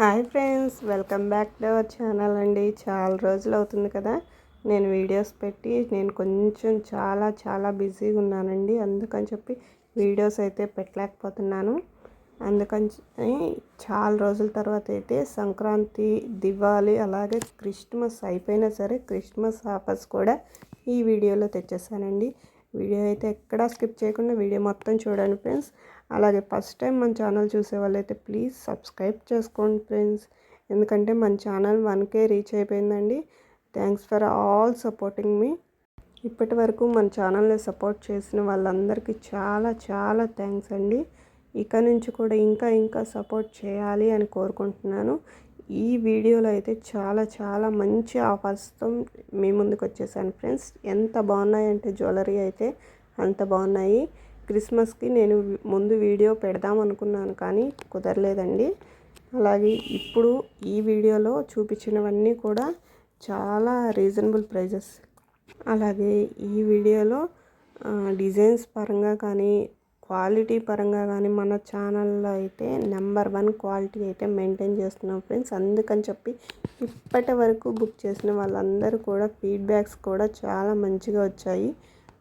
Hi friends welcome back to our channel అండి. చాలా రోజులు అవుతుంది కదా నేను వీడియోస్ పెట్టి నేను కొంచెం చాలా చాలా బిజీగా ఉన్నానండి. అందుకని చెప్పి వీడియోస్ అయితే పెట్టలేకపోతున్నాను. అందుకని చాలా రోజుల తర్వాత అయితే సంక్రాంతి దివాళీ అలాగే క్రిస్మస్ అయిపోయినా సరే క్రిస్మస్ ఆఫర్స్ కూడా ఈ వీడియోలో తెచ్చేసానండి. వీడియో అయితే ఎక్కడా స్కిప్ చేయకుండా వీడియో మొత్తం చూడండి ఫ్రెండ్స్. అలాగే ఫస్ట్ టైం మన ఛానల్ చూసే వాళ్ళైతే ప్లీజ్ సబ్స్క్రైబ్ చేసుకోండి ఫ్రెండ్స్. ఎందుకంటే మన ఛానల్ వన్కే రీచ్ అయిపోయిందండి. థ్యాంక్స్ ఫర్ ఆల్ సపోర్టింగ్ మీ. ఇప్పటి వరకు మన ఛానల్ని సపోర్ట్ చేసిన వాళ్ళందరికీ చాలా చాలా థ్యాంక్స్ అండి. ఇక నుంచి కూడా ఇంకా ఇంకా సపోర్ట్ చేయాలి అని కోరుకుంటున్నాను. ఈ వీడియోలో అయితే చాలా చాలా మంచి ఆఫర్స్తో మీ ముందుకు వచ్చేసాను ఫ్రెండ్స్. ఎంత బాగున్నాయంటే జ్యువెలరీ అయితే అంత బాగున్నాయి. క్రిస్మస్కి నేను ముందు వీడియో పెడదాం అనుకున్నాను కానీ కుదరలేదండి. అలాగే ఇప్పుడు ఈ వీడియోలో చూపించినవన్నీ కూడా చాలా రీజనబుల్ ప్రైజెస్. అలాగే ఈ వీడియోలో డిజైన్స్ పరంగా కానీ క్వాలిటీ పరంగా కానీ మన ఛానల్లో అయితే నెంబర్ వన్ క్వాలిటీ అయితే మెయింటైన్ చేస్తున్నాం ఫ్రెండ్స్. అందుకని చెప్పి ఇప్పటి వరకు బుక్ చేసిన వాళ్ళందరూ కూడా ఫీడ్బ్యాక్స్ కూడా చాలా మంచిగా వచ్చాయి.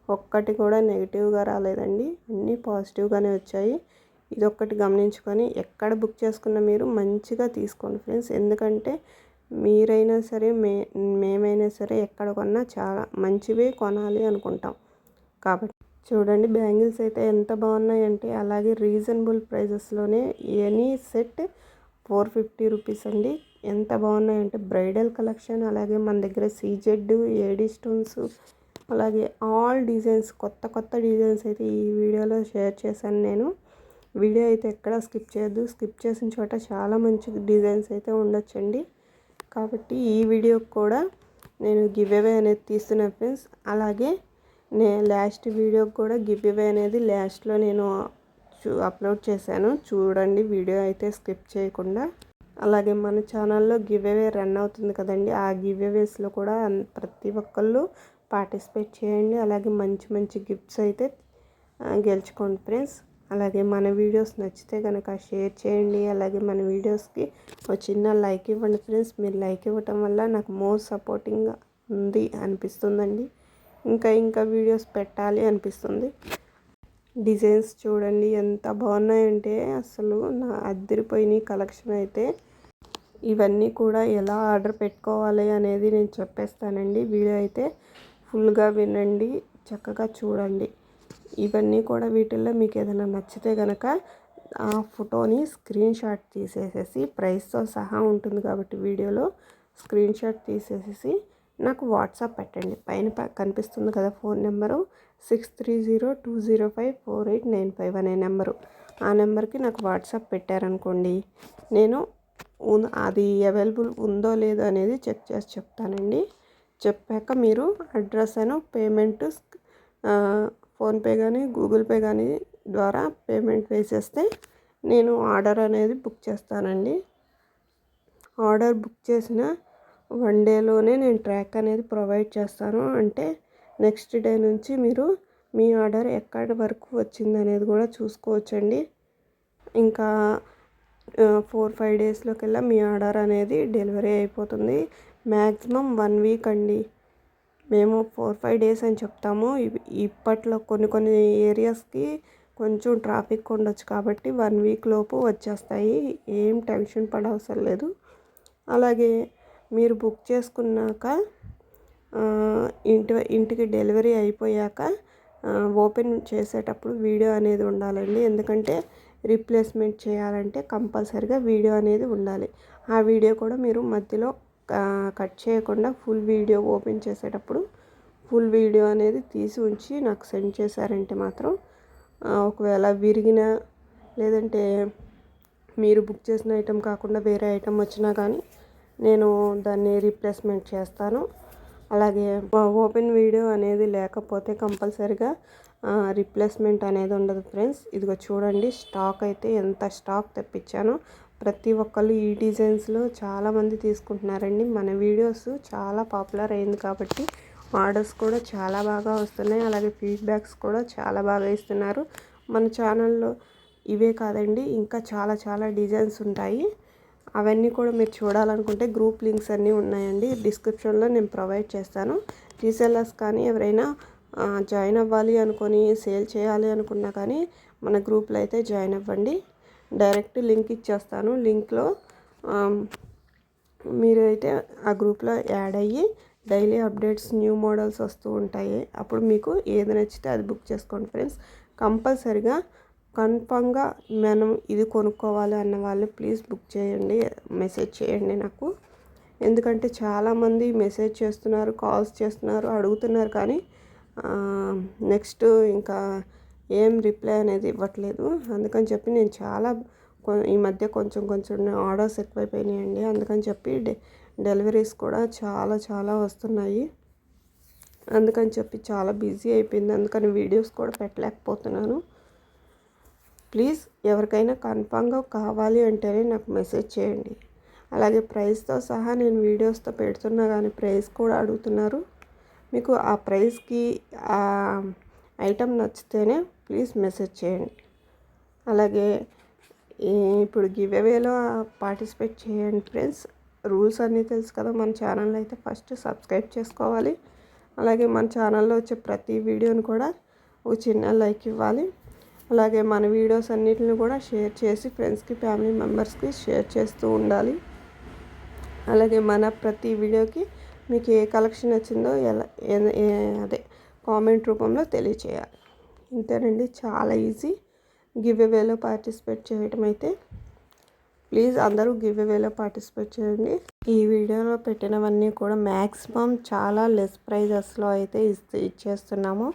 ఒక్కటి కూడా నెగిటివ్గా రాలేదండి. అన్నీ పాజిటివ్గానే వచ్చాయి. ఇది ఒక్కటి గమనించుకొని ఎక్కడ బుక్ చేసుకున్న మీరు మంచిగా తీసుకోండి ఫ్రెండ్స్. ఎందుకంటే మీరైనా సరే మే మేమైనా సరే ఎక్కడ కొన్నా చాలా మంచివే కొనాలి అనుకుంటాం. కాబట్టి చూడండి బ్యాంగిల్స్ అయితే ఎంత బాగున్నాయంటే అలాగే reasonable ప్రైజెస్లోనే any set four fifty rupees అండి. ఎంత బాగున్నాయంటే బ్రైడల్ కలెక్షన్ అలాగే మన దగ్గర సీజెడ్ ఏడీ స్టోన్స్ అలాగే ఆల్ డిజైన్స్ కొత్త కొత్త డిజైన్స్ అయితే ఈ వీడియోలో షేర్ చేశాను నేను. వీడియో అయితే ఎక్కడ స్కిప్ చేయొద్దు. స్కిప్ చేసిన చోట చాలా మంచి డిజైన్స్ అయితే ఉండొచ్చండి. కాబట్టి ఈ వీడియోకి కూడా నేను గివ్ అవే అనేది తీస్తున్నాను ఫ్రెండ్స్. అలాగే నే లాస్ట్ వీడియోకి కూడా గివ్ అవే అనేది లాస్ట్లో నేను చూ అప్లోడ్ చేశాను. చూడండి వీడియో అయితే స్కిప్ చేయకుండా. అలాగే మన ఛానల్లో గివ్ అవే రన్ అవుతుంది కదండి. ఆ గివ్ అవేస్లో కూడా ప్రతి ఒక్కళ్ళు పార్టిసిపేట్ చేయండి. అలాగే మంచి మంచి గిఫ్ట్స్ అయితే గెలుచుకోండి ఫ్రెండ్స్. అలాగే మన వీడియోస్ నచ్చితే కనుక షేర్ చేయండి. అలాగే మన వీడియోస్కి ఒక చిన్న లైక్ ఇవ్వండి ఫ్రెండ్స్. మీరు లైక్ ఇవ్వటం వల్ల నాకు మోర్ సపోర్టింగ్ ఉంది అనిపిస్తుందండి. ఇంకా ఇంకా వీడియోస్ పెట్టాలి అనిపిస్తుంది. డిజైన్స్ చూడండి ఎంత బాగున్నాయంటే అసలు నా అద్దరిపోయిన కలెక్షన్ అయితే ఇవన్నీ కూడా ఎలా ఆర్డర్ పెట్టుకోవాలి అనేది నేను చెప్పేస్తానండి. వీడియో అయితే ఫుల్గా వినండి చక్కగా చూడండి. ఇవన్నీ కూడా వీటిల్లో మీకు ఏదైనా నచ్చితే కనుక ఆ ఫోటోని స్క్రీన్ షాట్ తీసేసేసి ప్రైస్తో సహా ఉంటుంది కాబట్టి వీడియోలో స్క్రీన్ షాట్ తీసేసేసి నాకు వాట్సాప్ పెట్టండి. పైన కనిపిస్తుంది కదా phone number six three zero two zero five four eight nine five అనే నెంబరు. ఆ నెంబర్కి నాకు వాట్సాప్ పెట్టారనుకోండి నేను అది అవైలబుల్ ఉందో లేదో అనేది చెక్ చేసి చెప్తానండి. చెప్పాక మీరు అడ్రస్ అను పేమెంట్ ఫోన్పే కానీ గూగుల్ పే కానీ ద్వారా పేమెంట్ వేసేస్తే నేను ఆర్డర్ అనేది బుక్ చేస్తానండి. ఆర్డర్ బుక్ చేసిన వన్ డేలోనే నేను ట్రాక్ అనేది ప్రొవైడ్ చేస్తాను. అంటే నెక్స్ట్ డే నుంచి మీరు మీ ఆర్డర్ ఎక్కడి వరకు వచ్చిందనేది కూడా చూసుకోవచ్చండి. ఇంకా ఫోర్ ఫైవ్ డేస్లోకెల్లా మీ ఆర్డర్ అనేది డెలివరీ అయిపోతుంది. మ్యాక్సిమం వన్ వీక్ అండి. మేము ఫోర్ ఫైవ్ డేస్ అని చెప్తాము. ఇప్పట్లో కొన్ని కొన్ని ఏరియాస్కి కొంచెం ట్రాఫిక్ ఉండొచ్చు కాబట్టి వన్ వీక్ లోపు వచ్చేస్తాయి. ఏం టెన్షన్ పడవసరం లేదు. అలాగే మీరు బుక్ చేసుకున్నాక ఇంటి ఇంటికి డెలివరీ అయిపోయాక ఓపెన్ చేసేటప్పుడు వీడియో అనేది ఉండాలండి. ఎందుకంటే రీప్లేస్మెంట్ చేయాలంటే కంపల్సరిగా వీడియో అనేది ఉండాలి. ఆ వీడియో కూడా మీరు మధ్యలో కట్ చేయకుండా ఫుల్ వీడియో ఓపెన్ చేసేటప్పుడు ఫుల్ వీడియో అనేది తీసి ఉంచి నాకు సెండ్ చేశారంటే మాత్రం ఒకవేళ విరిగిన లేదంటే మీరు బుక్ చేసిన ఐటెం కాకుండా వేరే ఐటెం వచ్చినా కానీ నేను దాన్ని రీప్లేస్మెంట్ చేస్తాను. అలాగే ఓపెన్ వీడియో అనేది లేకపోతే కంపల్సరిగా రిప్లేస్మెంట్ అనేది ఉండదు ఫ్రెండ్స్ ఇదిగో చూడండి స్టాక్ అయితే ఎంత స్టాక్ తెప్పించానో. ప్రతి ఒక్కళ్ళు ఈ డిజైన్స్లో చాలామంది తీసుకుంటున్నారండి. మన వీడియోస్ చాలా పాపులర్ అయింది కాబట్టి ఆర్డర్స్ కూడా చాలా బాగా వస్తున్నాయి. అలాగే ఫీడ్బ్యాక్స్ కూడా చాలా బాగా ఇస్తున్నారు. మన ఛానల్లో ఇవే కాదండి ఇంకా చాలా చాలా డిజైన్స్ ఉంటాయి. అవన్నీ కూడా మీరు చూడాలనుకుంటే గ్రూప్ లింక్స్ అన్నీ ఉన్నాయండి. డిస్క్రిప్షన్లో నేను ప్రొవైడ్ చేస్తాను. రీసెల్లర్స్ కానీ ఎవరైనా జాయిన్ అవ్వాలి అనుకొని సేల్ చేయాలి అనుకున్నా కానీ మన గ్రూప్లో అయితే జాయిన్ అవ్వండి. డైరెక్ట్ లింక్ ఇచ్చేస్తాను. లింక్లో మీరు అయితే ఆ గ్రూప్లో యాడ్ అయ్యి డైలీ అప్డేట్స్ న్యూ మోడల్స్ వస్తూ ఉంటాయి. అప్పుడు మీకు ఏది నచ్చితే అది బుక్ చేసుకోండి ఫ్రెండ్స్. కంపల్సరిగా కన్ఫామ్గా మనం ఇది కొనుక్కోవాలి అన్న వాళ్ళు ప్లీజ్ బుక్ చేయండి మెసేజ్ చేయండి నాకు. ఎందుకంటే చాలామంది మెసేజ్ చేస్తున్నారు కాల్స్ చేస్తున్నారు అడుగుతున్నారు కానీ నెక్స్ట్ ఇంకా ఏం రిప్లై అనేది ఇవ్వట్లేదు. అందుకని చెప్పి నేను చాలా ఈ మధ్య కొంచెం కొంచెం ఆర్డర్స్ ఎక్కువైపోయినాయండి. అందుకని చెప్పి డె డెలివరీస్ కూడా చాలా చాలా వస్తున్నాయి. అందుకని చెప్పి చాలా బిజీ అయిపోయింది. అందుకని వీడియోస్ కూడా పెట్టలేకపోతున్నాను. ప్లీజ్ ఎవరికైనా కన్ఫామ్గా కావాలి అంటేనే నాకు మెసేజ్ చేయండి. అలాగే ప్రైస్తో సహా నేను వీడియోస్తో పెడుతున్నా కానీ ప్రైస్ కూడా అడుగుతున్నారు. మీకు ఆ ప్రైస్కి ఆ ఐటమ్ నచ్చితేనే ప్లీజ్ మెసేజ్ చేయండి. అలాగే ఇప్పుడు గివ్ అవేలో పార్టిసిపేట్ చేయండి ఫ్రెండ్స్. రూల్స్ అన్నీ తెలుసు కదా మన ఛానల్ అయితే ఫస్ట్ సబ్స్క్రైబ్ చేసుకోవాలి. అలాగే మన ఛానల్లో వచ్చే ప్రతి వీడియోని కూడా ఒక చిన్న లైక్ ఇవ్వాలి. అలాగే మన వీడియోస్ అన్నిటిని కూడా షేర్ చేసి ఫ్రెండ్స్కి ఫ్యామిలీ మెంబర్స్కి షేర్ చేస్తూ ఉండాలి. అలాగే మన ప్రతి వీడియోకి మీకు ఏ కలెక్షన్ వచ్చిందో ఎలా అదే కామెంట్ రూపంలో తెలియచేయాలి. ఇంతేనండి చాలా ఈజీ. గివ్ అవేలో పార్టిసిపేట్ చేయటం అయితే ప్లీజ్ అందరూ గివ్ అవేలో పార్టిసిపేట్ చేయండి. ఈ వీడియోలో పెట్టినవన్నీ కూడా మ్యాక్సిమం చాలా లెస్ ప్రైజెస్లో అయితే ఇస్తే ఇచ్చేస్తున్నాము.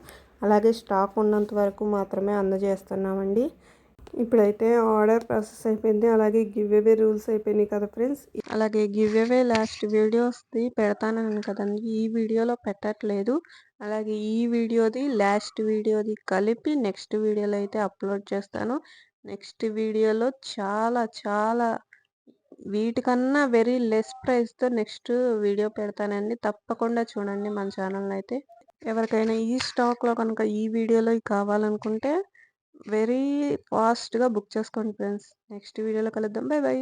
అలాగే స్టాక్ ఉన్నంత వరకు మాత్రమే అందజేస్తున్నామండి. ఇప్పుడైతే ఆర్డర్ ప్రాసెస్ అయిపోయింది. అలాగే గివ్ అవే రూల్స్ అయిపోయినాయి కదా ఫ్రెండ్స్. అలాగే గివ్ అవే లాస్ట్ వీడియోస్ది పెడతానని కదండి. ఈ వీడియోలో పెట్టట్లేదు. అలాగే ఈ వీడియోది లాస్ట్ వీడియోది కలిపి నెక్స్ట్ వీడియోలో అయితే అప్లోడ్ చేస్తాను. నెక్స్ట్ వీడియోలో చాలా చాలా వీటికన్నా వెరీ లెస్ ప్రైస్తో నెక్స్ట్ వీడియో పెడతానండి. తప్పకుండా చూడండి మన ఛానల్ అయితే ఎవరికైనా ఈ స్టాక్లో కనుక ఈ వీడియోలో కావాలనుకుంటే వెరీ ఫాస్ట్గా బుక్ చేసుకోండి ఫ్రెండ్స్ నెక్స్ట్ వీడియోలో కలుద్దాం. By by